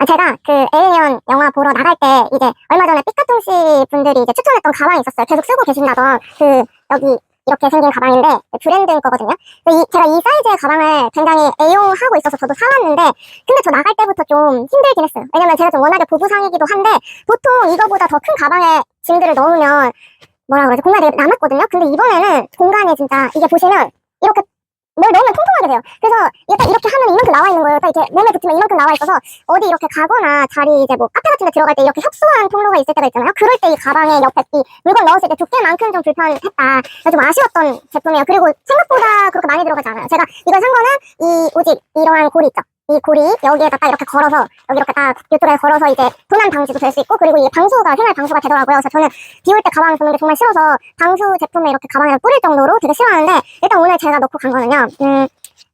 아, 제가 그 에일리언 영화 보러 나갈 때 이제 얼마 전에 삐까똥 씨 분들이 이제 추천했던 가방이 있었어요. 계속 쓰고 계신다던 그 여기 이렇게 생긴 가방인데 브랜드 거거든요. 근데 이, 제가 이 사이즈의 가방을 굉장히 애용하고 있어서 저도 사왔는데 근데 저 나갈 때부터 좀 힘들긴 했어요. 왜냐면 제가 좀 워낙에 보부상이기도 한데 보통 이거보다 더 큰 가방에 짐들을 넣으면 뭐라 그러지 공간이 남았거든요. 근데 이번에는 공간이 진짜 이게 보시면 이렇게 뭘 넣으면 통통하게 돼요. 그래서 일단 이렇게 하면 이만큼 나와 있는 거예요. 딱 이렇게 몸에 붙으면 이만큼 나와 있어서 어디 이렇게 가거나 자리 이제 뭐 카페 같은 데 들어갈 때 이렇게 협소한 통로가 있을 때가 있잖아요. 그럴 때 이 가방에 옆에 이 물건 넣었을 때 두께만큼 좀 불편했다. 좀 아쉬웠던 제품이에요. 그리고 생각보다 그렇게 많이 들어가지 않아요. 제가 이걸 산 거는 이 오직 이러한 고리 있죠. 이 고리 여기에다 딱 이렇게 걸어서 여기 이렇게 딱 이쪽에 걸어서 이제 도난 방지도 될 수 있고 그리고 이게 방수가 생활 방수가 되더라고요. 그래서 저는 비 올 때 가방 쓰는 게 정말 싫어서 방수 제품을 이렇게 가방에 뿌릴 정도로 되게 싫어하는데 일단 오늘 제가 넣고 간 거는요. 음,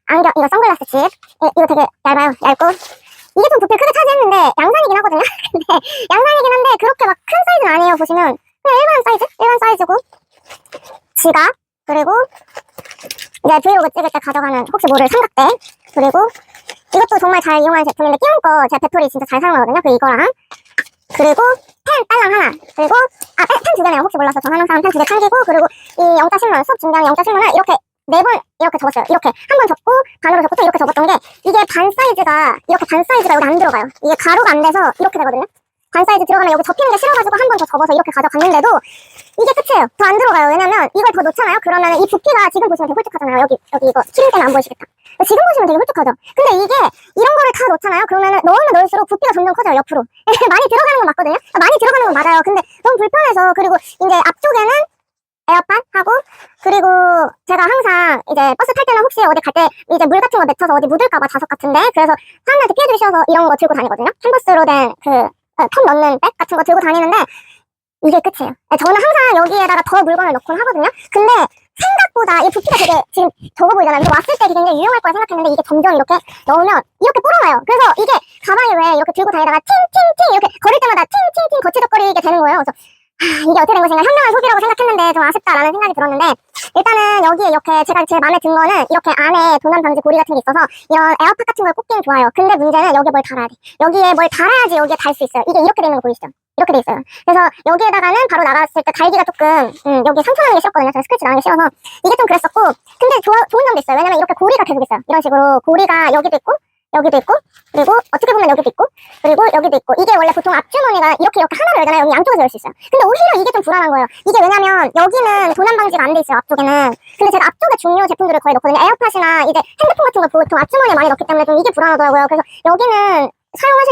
안경 이거 선글라스 칩 이- 이거 되게 얇아요. 얇고 이게 좀 부피를 크게 차지했는데 양산이긴 하거든요. 근데 양산이긴 한데 그렇게 막 큰 사이즈는 아니에요. 보시면 그냥 일반 사이즈 일반 사이즈고 지갑 그리고 이제 브이로그 찍을 때 가져가는 혹시 모를 삼각대 그리고 이것도 정말 잘 이용하는 제품인데 끼운 거 제가 배터리 진짜 잘 사용하거든요. 그 이거랑 그리고 펜 딸랑 하나 그리고 아펜 두 개네요. 혹시 몰라서 저는 항상 펜두 개 챙기고 그리고 이 영자 신문 수업 준비하는 영자 신문을 이렇게 네 번 이렇게 접었어요. 이렇게 한 번 접고 반으로 접고 또 이렇게 접었던 게 이게 반 사이즈가 이렇게 반 사이즈가 여기 안 들어가요. 이게 가로가 안 돼서 이렇게 되거든요. 반 사이즈 들어가면 여기 접히는 게 싫어가지고 한 번 더 접어서 이렇게 가져갔는데도 이게 끝이에요. 더 안 들어가요. 왜냐면 이걸 더 놓잖아요. 그러면 이 부피가 지금 보시면 되게 홀쭉하잖아요. 여기 여기 이거 키링 때문에 안 보이시겠다. 지금 보시면 되게 홀쭉하죠. 근데 이게 이런 거를 다 놓잖아요. 그러면 넣으면 넣을수록 부피가 점점 커져요. 옆으로 많이 들어가는 건 맞거든요. 아, 많이 들어가는 건 맞아요. 근데 너무 불편해서 그리고 이제 앞쪽에는 에어팟 하고 그리고 제가 항상 이제 버스 탈 때나 혹시 어디 갈 때 이제 물 같은 거 맺혀서 어디 묻을까봐 자석 같은데 그래서 사람들한테 피해주기 싫어서 이런 거 들고 다니거든요. 캔버스로 된그 통 넣는 백 같은 거 들고 다니는데 이게 끝이에요. 네, 저는 항상 여기에다가 더 물건을 넣곤 하거든요. 근데 생각보다 이 부피가 되게 지금 적어 보이잖아요. 이거 왔을 때 굉장히 유용할 거라 생각했는데 이게 점점 이렇게 넣으면 이렇게 불어나요. 그래서 이게 가방에 왜 이렇게 들고 다니다가 팅팅팅 이렇게 걸을 때마다 팅팅팅 거치적거리게 되는 거예요. 그래서 아, 이게 어떻게 된 것인가 현명한 소비라고 생각했는데 좀 아쉽다라는 생각이 들었는데 일단은 여기에 이렇게 제가 제일 마음에 든 거는 이렇게 안에 도난 방지 고리 같은 게 있어서 이런 에어팟 같은 걸 꽂긴 좋아요. 근데 문제는 여기에 뭘 달아야 돼. 여기에 뭘 달아야지 여기에 달 수 있어요. 이게 이렇게 되는 거 보이시죠? 이렇게 돼 있어요. 그래서 여기에다가는 바로 나갔을 때 달기가 조금 음, 여기 상처 나는 게 싫었거든요. 저는 스크래치 나는 게 싫어서 이게 좀 그랬었고 근데 좋아, 좋은 점도 있어요. 왜냐면 이렇게 고리가 계속 있어요. 이런 식으로 고리가 여기도 있고 여기도 있고 그리고 어떻게 보면 여기도 있고 그리고 여기도 있고 이게 원래 보통 앞주머니가 이렇게 이렇게 하나로 열잖아요. 여기 양쪽에서 열 수 있어요. 근데 오히려 이게 좀 불안한 거예요. 이게 왜냐면 여기는 도난 방지가 안 돼 있어요. 앞쪽에는. 근데 제가 앞쪽에 중요 제품들을 거의 넣거든요. 에어팟이나 이제 핸드폰 같은 거 보통 앞주머니에 많이 넣기 때문에 좀 이게 불안하더라고요. 그래서 여기는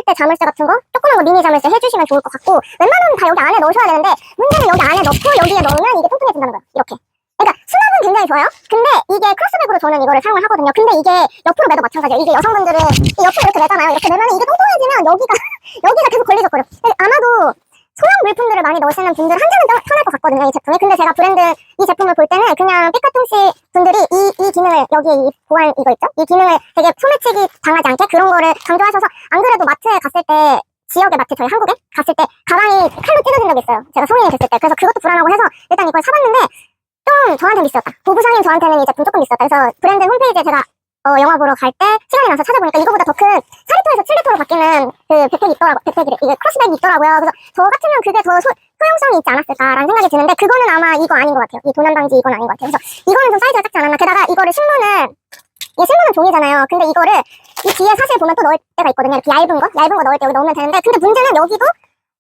때 자물쇠 같은 거 조그만 거 미니 자물쇠 해주시면 좋을 것 같고 웬만하면 다 여기 안에 넣으셔야 되는데 문제는 여기 안에 넣고 여기에 넣으면 이게 통통해진다는 거예요. 이렇게. 그러니까 수납은 굉장히 좋아요. 근데 이게 크로스백으로 저는 이거를 사용을 하거든요. 근데 이게 옆으로 매도 마찬가지예요. 이게 여성분들은 이 옆으로 이렇게 매잖아요. 이렇게 매면 이게 통통해지면 여기가 여기가 계속 걸리적거려. 아마도 소형 물품들을 많이 넣으시는 분들 한자는 좀 편할 것 같거든요. 이 제품이. 근데 제가 브랜드 이 제품을 볼 때는 그냥 삐까통 씨 분들이 이, 이 기능을 여기에 이 보안 이거 있죠? 이 기능을 되게 소매치기 당하지 않게 그런 거를 강조하셔서 안 그래도 마트에 갔을 때 지역의 마트 저희 한국에 갔을 때 가방이 칼로 찢어진 적이 있어요. 제가 성인이 됐을 때. 그래서 그것도 불안하고 해서 일단 이걸 사봤는데 좀 저한테 미스였다. 보부상인 저한테는 이 제품 조금 미스였다. 그래서 브랜드 홈페이지에 제가 어, 영화 보러 갈 때 시간이 나서 찾아보니까 이거보다 더 큰 4리터에서 7리터로 바뀌는 그 백팩이 있더라고요. 백팩이 이게 크로스백이 있더라고요. 그래서 저 같으면 그게 더 소, 소용성이 있지 않았을까라는 생각이 드는데 그거는 아마 이거 아닌 것 같아요. 이 도난 방지 이건 아닌 것 같아요. 그래서 이거는 좀 사이즈가 작지 않았나. 게다가 이거를 신문을 이 신문은 종이잖아요. 근데 이거를 이 뒤에 사실 보면 또 넣을 때가 있거든요. 이렇게 얇은 거, 얇은 거 넣을 때 여기 넣으면 되는데 근데 문제는 여기도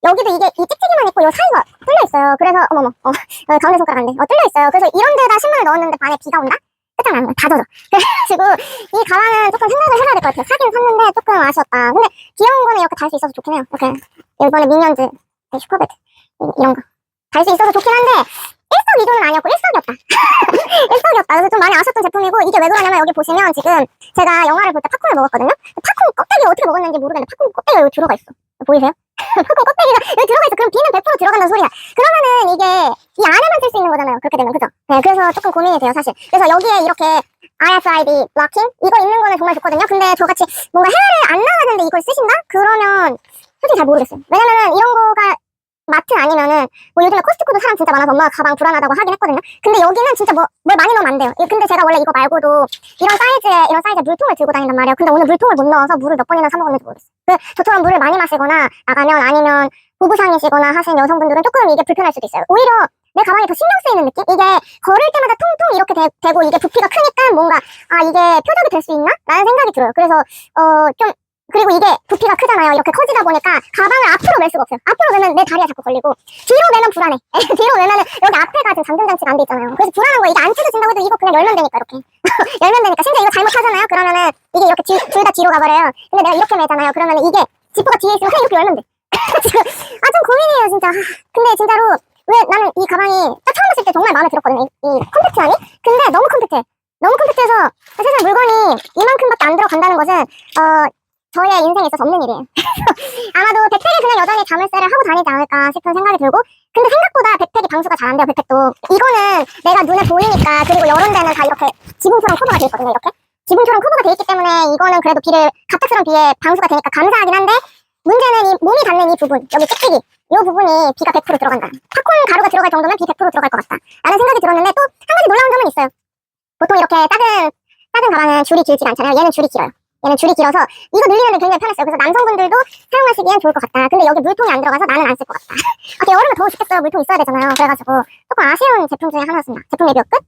여기도 이게 이 찍찍이만 있고 요 사이가 뚫려 있어요. 그래서 어머머, 어, 어, 가운데 손가락 안 돼. 어, 뚫려 있어요. 그래서 이런 데다 신문을 넣었는데 반에 비가 온다? 끝장나는 거야. 다 젖어. 그래가지고 이 가방은 조금 생각을 해봐야 될 것 같아요. 사긴 샀는데 조금 아쉬웠다. 근데 귀여운 거는 이렇게 달 수 있어서 좋긴 해요. 이렇게 이번에 미니언즈 네, 슈퍼배트 이- 이런 거 달 수 있어서 좋긴 한데 일석이조는 아니었고 일석이었다. 일석이었다. 그래서 좀 많이 아쉬웠던 제품이고 이게 왜 그러냐면 여기 보시면 지금 제가 영화를 볼 때 팝콘을 먹었거든요. 팝콘 껍데기 어떻게 먹었는지 모르겠는데 팝콘 껍데기가 여기 들어가 있어. 보이세요? 팝콘 껍데기가 여기 들어가 있어. 그럼 비는 100% 들어간다는 소리야. 그러면은 이게 이 안에만 거잖아요. 그렇게 되면 그죠? 네, 그래서 조금 고민이 돼요 사실. 그래서 여기에 이렇게 RFID 블로킹 이거 있는 거는 정말 좋거든요. 근데 저같이 뭔가 해외를 안 나가는데 이걸 쓰신다? 그러면 솔직히 잘 모르겠어요. 왜냐면은 이런 거가 마트 아니면은 뭐 요즘에 코스트코도 사람 진짜 많아서 엄마가 가방 불안하다고 하긴 했거든요. 근데 여기는 진짜 뭐 뭘 많이 넣으면 안 돼요. 이- 근데 제가 원래 이거 말고도 이런 사이즈의 이런 사이즈의 물통을 들고 다닌단 말이에요. 근데 오늘 물통을 못 넣어서 물을 몇 번이나 사 먹었는지 모르겠어요. 그 저처럼 물을 많이 마시거나 나가면 아니면 보부상이시거나 하신 여성분들은 조금 이게 불편할 수도 있어요. 오히려 내 가방이 더 신경 쓰이는 느낌? 이게 걸을 때마다 통통 이렇게 되, 고 이게 부피가 크니까 뭔가 아 이게 표적이 될 수 있나? 라는 생각이 들어요. 그래서 어 좀 그리고 이게 부피가 크잖아요. 이렇게 커지다 보니까 가방을 앞으로 멜 수가 없어요. 앞으로 매면 내 다리가 자꾸 걸리고 뒤로 매면 불안해. 뒤로 매면은 여기 앞에가 지금 잠금 장치가 안 돼 있잖아요. 그래서 불안한 거 이게 안 찢어진다고 해도 이거 그냥 열면 되니까 이렇게 열면 되니까 심지어 이거 잘못하잖아요. 그러면은 이게 이렇게 둘 다 뒤로 가버려요. 근데 내가 이렇게 매잖아요. 그러면은 이게 지퍼가 뒤에 있으면 그냥 이렇게 열면 돼. 지금 아 좀 고민이에요 진짜. 하, 근데 진짜로 왜 나는 이 가방이 딱 처음 봤을 때 정말 마음에 들었거든요. 이, 이 컴팩트함이. 근데 너무 컴팩트해. 너무 컴팩트해서 세상에 물건이 이만큼밖에 안 들어간다는 것은 어 저의 인생에 있어서 없는 일이에요. 아마도 백팩에 그냥 여전히 자물쇠를 하고 다니지 않을까 싶은 생각이 들고 근데 생각보다 백팩이 방수가 잘 안 돼요 백팩도 이거는 내가 눈에 보이니까 그리고 이런 데는 다 이렇게 지붕처럼 커버가 돼 있거든요 이렇게 지붕처럼 커버가 돼 있기 때문에 이거는 그래도 비를 갑작스러운 비에 방수가 되니까 감사하긴 한데 문제는 이 몸이 닿는 이 부분 여기 찍찍이 이 부분이 비가 100% 들어간다. 팝콘 가루가 들어갈 정도면 비 100% 들어갈 것 같다. 라는 생각이 들었는데 또 한 가지 놀라운 점은 있어요. 보통 이렇게 작은 작은 가방은 줄이 길지가 않잖아요. 얘는 줄이 길어요. 얘는 줄이 길어서 이거 늘리는 데 굉장히 편했어요. 그래서 남성분들도 사용하시기엔 좋을 것 같다. 근데 여기 물통이 안 들어가서 나는 안 쓸 것 같다. 아, 여름에 더워 죽겠어요. 물통 있어야 되잖아요. 그래가지고 조금 아쉬운 제품 중에 하나였습니다. 제품 리뷰 끝